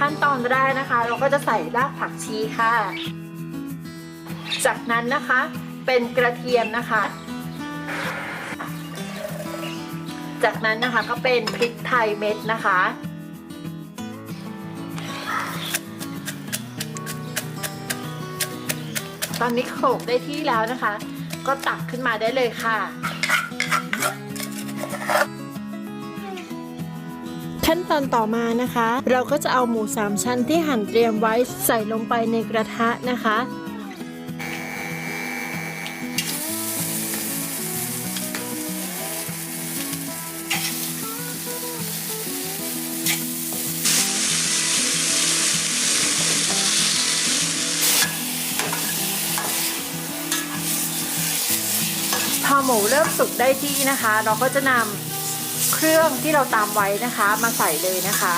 ขั้นตอนแรกนะคะ เราก็จะใส่รากผักชีค่ะ จากนั้นนะคะเป็นกระเทียมนะคะ จากนั้นนะคะก็เป็นพริกไทยเม็ดนะคะ ตอนนี้โขลกได้ที่แล้วนะคะ ก็ตักขึ้นมาได้เลยค่ะ ขั้นตอนต่อมานะคะ เราก็จะเอาหมูสามชั้นที่หั่นเตรียมไว้ใส่ลงไปในกระทะนะคะพอหมูเริ่มสุกได้ที่นะคะ เราก็จะนำ เครื่องที่เราตามไว้นะคะ มาใส่เลยนะคะ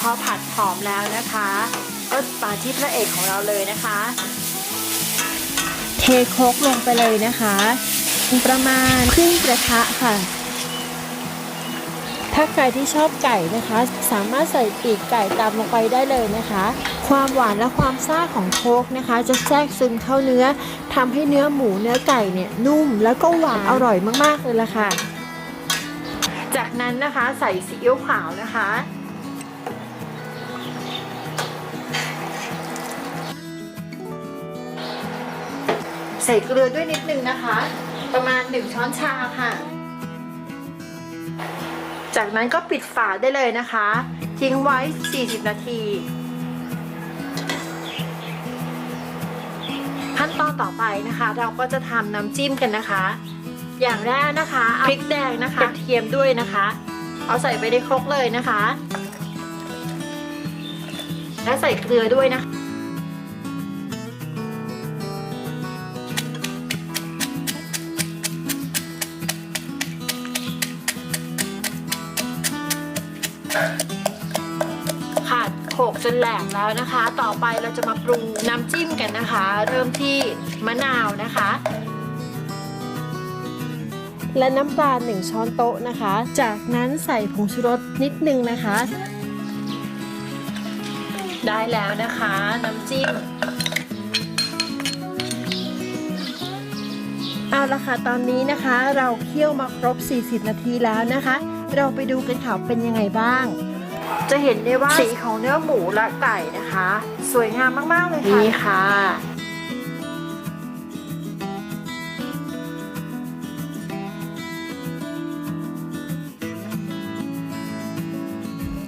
พอผัดหอมแล้วนะคะ ก็มาที่พระเอกของเราเลยนะคะ เทโคกลงไปเลยนะคะประมาณครึ่งกระทะค่ะ ถ้าใครที่ชอบไก่นะคะ สามารถใส่ปีกไก่ตามลงไปได้เลยนะคะ ความหวานและความซ่าของโคกนะคะ จะแทรกซึมเข้าเนื้อทำให้เนื้อหมูเนื้อไก่เนี่ยนุ่มแล้วก็หวานอร่อยมากๆเลยล่ะค่ะ จากนั้นนะคะใส่ซีอิ๊วขาวนะคะ ใส่เกลือด้วยนิดนึงนะคะ ประมาณ1ช้อนชาค่ะ จากนั้นก็ปิดฝาได้เลยนะคะ ทิ้งไว้ 40 นาที ขั้นตอนต่อไปนะคะ เราก็จะทำน้ำจิ้มกันนะคะ อย่างแรกนะคะเอาพริกแดงนะคะกระเทียมด้วยนะคะ เอาใส่ไปในครกเลยนะคะ และใส่เกลือด้วยนะคะ ค่ะโขกจนแหลกแล้วนะคะ ต่อไปเราจะมาปรุงน้ำจิ้มกันนะคะ เริ่มที่มะนาวนะคะ และน้ำปลา1ช้อนโต๊ะนะคะ จากนั้นใส่ผงชูรสนิดนึงนะคะ ได้แล้วนะคะ น้ำจิ้มเอาละค่ะตอนนี้นะคะ เราเคี่ยวมาครบ 40 นาทีแล้วนะคะเราไปดูกันค่ะเป็นยังไงบ้าง จะเห็นได้ว่าสีของเนื้อหมูและไก่นะคะ สวยงามมากๆเลยค่ะนี่ค่ะ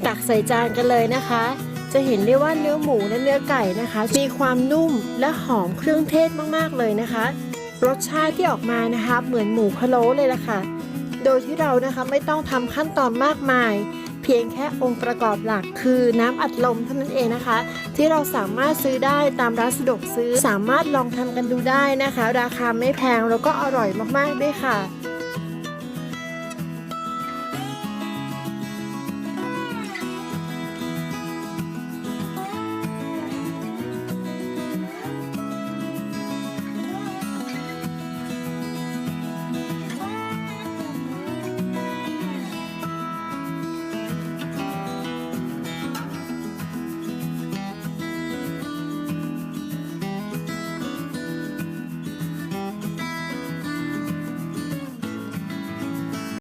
ตักใส่จานกันเลยนะคะ จะเห็นได้ว่าเนื้อหมูและเนื้อไก่นะคะ มีความนุ่มและหอมเครื่องเทศมากๆเลยนะคะ รสชาติที่ออกมานะคะ เหมือนหมูพะโล้เลยล่ะค่ะ โดยที่เรานะคะไม่ต้องทำขั้นตอนมากมาย เพียงแค่องค์ประกอบหลักคือน้ำอัดลมเท่านั้นเองนะคะ ที่เราสามารถซื้อได้ตามร้านสะดวกซื้อสามารถลองทำกันดูได้นะคะ ราคาไม่แพงแล้วก็อร่อยมากๆด้วยค่ะ